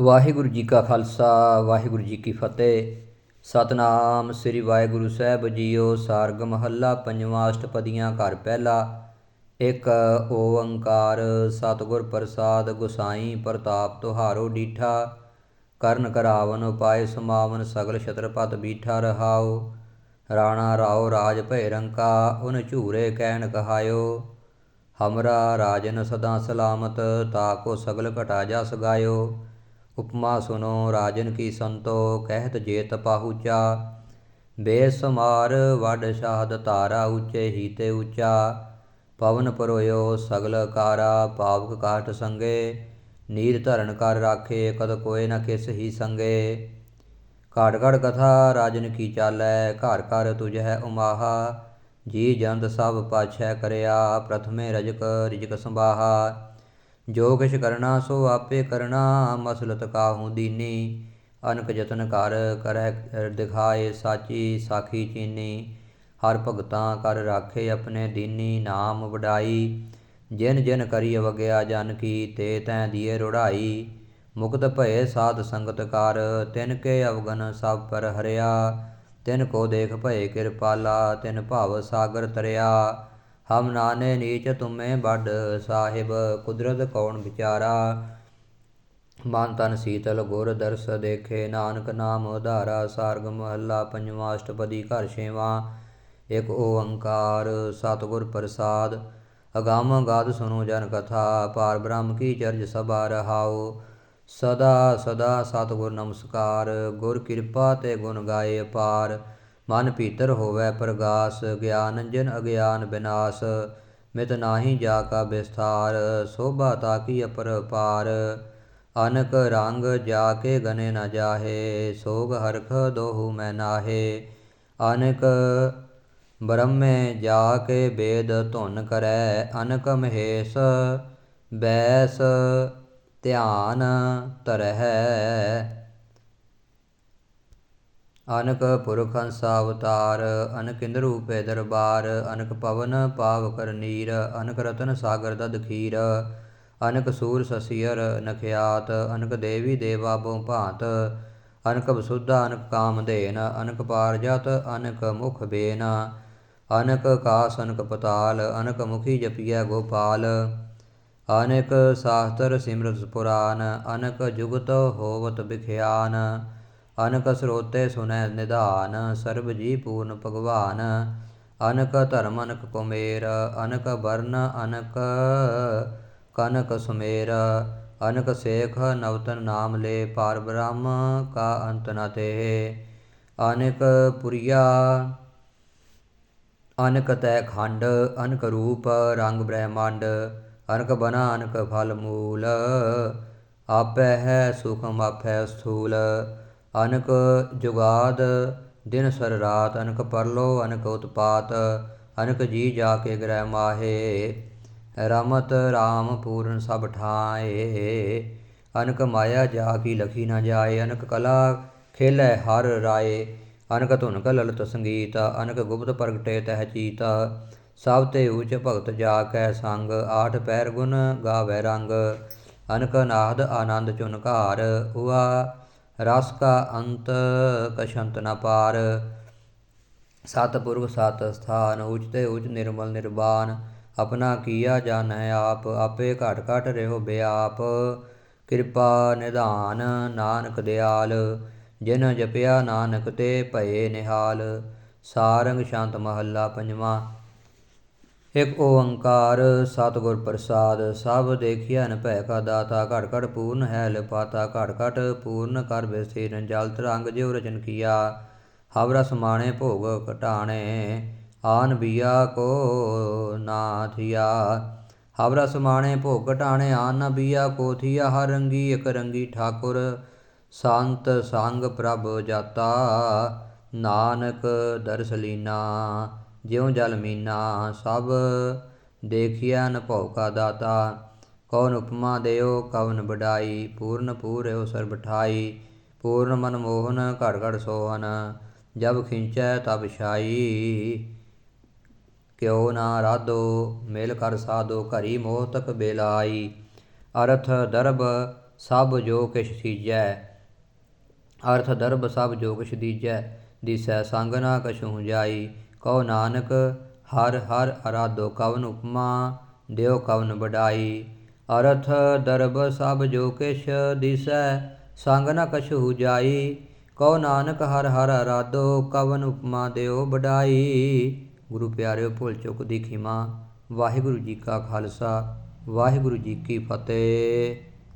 ਵਾਹਿਗੁਰੂ ਜੀ ਕਾ ਖਾਲਸਾ, ਵਾਹਿਗੁਰੂ ਜੀ ਕੀ ਫਤਿਹ। ਸਤਨਾਮ ਸ੍ਰੀ ਵਾਹਿਗੁਰੂ ਸਾਹਿਬ ਜੀਓ, ਸਾਰਗ ਮਹੱਲਾ ਪੰਜਵਾਂ ਅਸ਼ਟਪਦੀਆਂ ਘਰ ਪਹਿਲਾ। ਇੱਕ ਓੰਕਾਰ ਸਤਿਗੁਰ ਪ੍ਰਸਾਦ ਗੁਸਾਈ, ਪ੍ਰਤਾਪ ਤੁਹਾਰੋ ਡੀਠਾ। ਕਰਨ ਕਰਾਵਨ ਉਪਾਏ ਸਮਾਵਨ ਸਗਲ ਛਤਰਪਤ ਬੀਠਾ ਰਹਾਓ। ਰਾਣਾ ਰਾਓ ਰਾਜ ਭੈ ਰੰਕਾ, ਉਨ ਝੂਰੇ ਕਹਿਣ ਕਹਾਇਓ। ਹਮਰਾ ਰਾਜਨ ਸਦਾ ਸਲਾਮਤ ਤਾਕੋ ਸਗਲ ਘਟਾ ਜਾ ਗਾਇਓ। ਉਪਮਾ ਸੁਨੋ, ਰਾਜਨ ਕੀ ਸੰਤੋ, ਕਹਿਤ ਜੇਤ ਪਾਹੁਚਾ ਬੇਸਮਾਰ ਵਡ ਸ਼ਾਹਦ ਤਾਰਾ ਉੱਚੇ ਹੀਤੇ ਉੱਚਾ। ਪਵਨ ਪਰੋਇਓ ਸਗਲ ਕਾਰਾ ਪਾਵਕ ਕਾਟ ਸੰਗੇ। ਨੀਰ ਧਰਨ ਕਰ ਰਾਖੇ, ਕਦ ਕੋਏ ਨ ਕਿਸ ਹੀ ਸੰਗੇ। ਘਾਟ ਘੜ ਕਥਾ, ਰਾਜਨ ਕੀ ਚਾਲੈ, ਘਰ ਘਰ ਤੁਝ ਹੈ ਉਮਾਹਾ। ਜੀ ਜੰਦ ਸਭ ਪਾਛੈ ਕਰਿਆ, ਪ੍ਰਥਮੇ ਰਜਕ, ਰਿਜਕ ਸੰਭਾਹਾ। ਜੋ ਕਿਛ ਕਰਨਾ ਸੋ ਆਪੇ ਕਰਨਾ, ਮਸਲਤ ਕਾਹੂ ਦੀਨੀ। ਅਨਕ ਯਤਨ ਕਰ ਕਰੈ ਦਿਖਾਏ ਸਾਚੀ ਸਾਖੀ ਚੀਨੀ। ਹਰ ਭਗਤਾਂ ਕਰ ਰਾਖੇ ਆਪਣੇ ਦੀਨੀ ਨਾਮ ਵਡਾਈ। ਜਿਨ ਜਿਨ ਕਰੀ ਅਵਗਿਆ ਜਨ ਕੀ, ਤੇ ਤੈ ਦੀਏ ਰੁੜਾਈ। ਮੁਕਤ ਭਏ ਸਾਧ ਸੰਗਤ ਕਰ, ਤਿਨ ਕੇ ਅਵਗਨ ਸਭ ਪਰ ਹਰਿਆ। ਤਿਨ ਕੋ ਦੇਖ ਭਏ ਕਿਰਪਾਲਾ, ਤਿਨ ਭਾਵ ਸਾਗਰ ਤਰਿਆ। ਹਮ ਨਾਨੇ ਨੀਚ ਤੁਮੇ ਵੱਡ ਸਾਹਿਬ, ਕੁਦਰਤ ਕੌਣ ਵਿਚਾਰਾ? ਮਨ ਤਨ ਸੀਤਲ ਗੁਰ ਦਰਸ ਦੇਖੇ, ਨਾਨਕ ਨਾਮ ਉਧਾਰਾ, ਸਾਰਗ ਮਹੱਲਾ ਪੰਜਵਾਂ ਅਸ਼ਟਪਦੀ ਘਰ ਛੇਵਾਂ। ਇਕ ਓੰਕਾਰ ਸਤਿਗੁਰ ਪ੍ਰਸਾਦ, ਅਗੰਮ ਗਾਦ ਸੁਨੋ ਜਨ ਕਥਾ, ਪਾਰ ਬ੍ਰਹਮ ਕੀ ਚਰਜ ਸਭਾ ਰਹਾਓ ਸਦਾ ਸਦਾ ਸਤਿਗੁਰ ਨਮਸਕਾਰ, ਗੁਰ ਕਿਰਪਾ ਤੇ ਗੁਣ ਗਾਏ ਅਪਾਰ ਮਨ ਭੀਤਰ ਹੋਵੇ ਪ੍ਰਗਾਸ, ਗਿਆਨ ਜਨ ਅਗਿਆਨ ਬਿਨਾਸ਼, ਮਿਤ ਨਾਹੀ ਜਾ ਕਾ ਵਿਸਥਾਰ ਸੋਭਾ ਤਾ ਕੀ ਅਪਰਪਾਰ ਅਨਕ ਰੰਗ ਜਾ ਕੇ ਗਨੇ ਨ ਜਾਹੇ, ਸੋਗ ਹਰਖ ਦੋਹੂ ਮੈਂ ਨਾਹੇ, ਅਨਕ ਬ੍ਰਹਮੇ ਜਾ ਕੇ ਬੇਦ ਧੁਨ ਕਰੈ, ਅਨਕ ਮਹੇਸ਼ ਬੈਸ ਧਿਆਨ ਤਰਹਿ ਅਨਕ ਪੁਰਖ ਹੰਸਾ ਅਵਤਾਰ ਅਨਕ ਇੰਦਰ ਰੂਪੇ ਦਰਬਾਰ, ਅਨਕ ਪਵਨ ਪਾਵ ਕਰ ਨੀਰ, ਅਨਕ ਰਤਨ ਸਾਗਰ ਦਦ ਖੀਰ, ਅਨਕ ਸੂਰ ਸਸੀਰ ਨਖਿਆਤ, ਅਨਕ ਦੇਵੀ ਦੇਵਾ ਬੋ ਭਾਂਤ, ਅਨਕ ਬਸੁੱਧਾ, ਅਨਕ ਕਾਮਦੇਨ ਅਨਕ ਪਾਰਜਤ, ਅਨਕ ਮੁਖ ਬੇਨ, ਅਨਕ ਕਾਸ, ਅਨਕ ਪਤਾਲ, ਅਨਕ ਮੁਖੀ ਜਪੀਐ ਗੋਪਾਲ, ਅਨਕ ਸਾਸਤਰ ਸਿਮਰਤ ਪੁਰਾਨ, ਅਨਕ ਜੁਗਤ ਹੋਵਤ ਬਿਖਿਆਨ ਅਨਕ ਸਰੋਤੇ ਸੁਨੈ ਨਿਧਾਨ, ਸਰਬ ਜੀ ਪੂਰਨ ਭਗਵਾਨ। ਅਨਕ ਧਰਮ, ਅਨਕ ਕੁਮੇਰ ਅਨਕ ਵਰਨ ਅਨਕ ਕਨਕ ਸੁਮੇਰ। ਅਨਕ ਸੇਖ, ਨਵਤਨ ਨਾਮ ਲੈ ਪਾਰ ਬ੍ਰਹਮ ਕਾ ਅੰਤ ਨ ਤੇ ਅਨਕ ਪੁਰੀਆ, ਅਨਕ ਤੈ ਖੰਡ, ਅਨਕ ਰੂਪ, ਰੰਗ ਬ੍ਰਹਮੰਡ, ਅਨਕ ਬਨਾ, ਅਨਕ ਫਲ ਮੂਲ। ਆਪੈ ਹੈ ਸੁਖਮ, ਆਪੈ ਸਥੂਲ। ਅਨਕ ਜੁਗਾਦ, ਦਿਨ ਸਰ ਰਾਤ ਅਨਕ ਪਰਲੋ, ਅਨਕ ਉਤਪਾਤ, ਅਨਕ ਜੀ ਜਾ ਕੇ ਗ੍ਰਹਿ ਮਾਹੇ। ਰਮਤ RAM ਪੂਰਨ ਸਭ ਠਾਏ ਅਨਕ ਮਾਇਆ ਜਾ ਕੀ ਲਖੀ ਨਾ ਜਾਏ। ਅਨਕ ਕਲਾ ਖੇਲੇ ਹਰ ਰਾਏ। ਅਨਕ ਧੁਨ ਕ ਲਲਤ ਸੰਗੀਤ, ਅਨਕ ਗੁਪਤ ਪ੍ਰਗਟੇ ਤਹਿ ਚੀਤ। ਸਭ ਤੇ ਉਚ ਭਗਤ ਜਾ ਕੈ ਸੰਗ, ਆਠ ਪੈਰ ਗੁਣ ਗਾਵੇ ਰੰਗ। ਅਨਕ ਨਾਦ ਆਨੰਦ ਚੁਨ ਘਾਰ ਹੁਆ ਰਸ ਕਾ ਅੰਤ ਕਸ਼ੰਤ ਨ ਪਾਰ। ਸਤਿਪੁਰਖ ਸਤ ਸਥਾਨ, ਉਚ ਤੇ ਉਚ ਨਿਰਮਲ ਨਿਰਵਾਨ ਆਪਣਾ ਕੀਆ ਜਾਣੈ ਆਪ, ਆਪੇ ਘਟ ਘਟ ਰਹਿਓ ਬਿਆਪ। ਕਿਰਪਾ ਨਿਧਾਨ ਨਾਨਕ ਦਿਆਲ, ਜਿਨ ਜਪਿਆ ਨਾਨਕ ਤੇ ਭਏ ਨਿਹਾਲ। ਸਾਰੰਗ ਸ਼ਾਂਤ ਮਹੱਲਾ ਪੰਜਵਾਂ ਇਕ ਓੰਕਾਰ ਸਤਿਗੁਰ ਪ੍ਰਸਾਦ, ਸਭ ਦੇਖਿਆ ਨ ਭੈ ਕਾ ਦਾਤਾ ਘਟ ਘਟ ਪੂਰਨ ਹੈ ਲਿਪਾਤਾ ਘਟ ਘਟ ਪੂਰਨ ਕਰ ਬਿਸਥਿਰ ਜਲ ਤਰੰਗ ਜਿਉ ਰਚਨ ਕੀਆ ਹਵਰਾ ਸਮਾਣੇ ਭੋਗ ਘਟਾਣੇ, ਆਨ ਬੀਆ ਕੋ ਨਾ ਹਵਰਾ ਸਮਾਣੇ ਭੋਗ ਘਟਾਣੇ, ਆਨ ਨ ਬੀਆ ਕੋ ਥਿਆ, ਹਰ ਰੰਗੀ ਇਕ ਰੰਗੀ ਠਾਕੁਰ, ਸੰਤ ਸੰਗ ਪ੍ਰਭ ਜਾਤਾ, ਨਾਨਕ ਦਰਸਲੀਨਾ। ਜਿਉ ਜਲ ਮੀਨਾ ਸਭ ਦੇਖਿਆ ਨ ਕਾ ਦਾਤਾ। ਕੌਣ ਉਪਮਾ ਦਿਓ, ਕਵਨ ਬਡਾਈ ਪੂਰਨ ਪੂਰਿਓ ਸਰਬ ਠਾਈ। ਪੂਰਨ ਮਨ ਮੋਹਨ, ਘੜ ਘੜ ਸੋਹਨ, ਜਬ ਖਿੰਚੈ ਤਬ ਛਾਈ। ਕਿਉ ਨਾ ਰਾਧੋ, ਮਿਲ ਕਰ ਸਾਧੋ, ਘਰੀ ਮੋਹ ਤਕ ਬੇਲਾਈ। ਅਰਥ ਦਰਬ ਸਭ ਜੋ ਕਿਛ ਸੀਜੈ। ਅਰਥ ਦਰਬ ਸਭ ਜੋ ਕਿਛ ਦੀਜੈ, ਦਿਸੈ ਸੰਗ ਨਾ ਕਛੂ ਜਾਈ। ਕਹੋ ਨਾਨਕ ਹਰ ਹਰ ਅਰਾਧੋ ਕਵਨ ਉਪਮਾ ਦਿਓ ਕਵਨ ਬਡਾਈ ਅਰਥ ਦਰਬ ਸਭ ਜੋ ਕਿਛ ਦਿਸੈ ਸੰਗ ਨ ਕਛੂ ਜਾਈ ਕਹੋ ਨਾਨਕ ਹਰ ਹਰ ਅਰਾਧੋ ਕਵਨ ਉਪਮਾ ਦਿਓ ਬਡਾਈ ਗੁਰੂ ਪਿਆਰਿਓ ਭੁੱਲ ਚੁੱਕ ਦੀ ਖਿਮਾ ਵਾਹਿਗੁਰੂ ਜੀ ਕਾ ਖਾਲਸਾ ਵਾਹਿਗੁਰੂ ਜੀ ਕੀ ਫਤਿਹ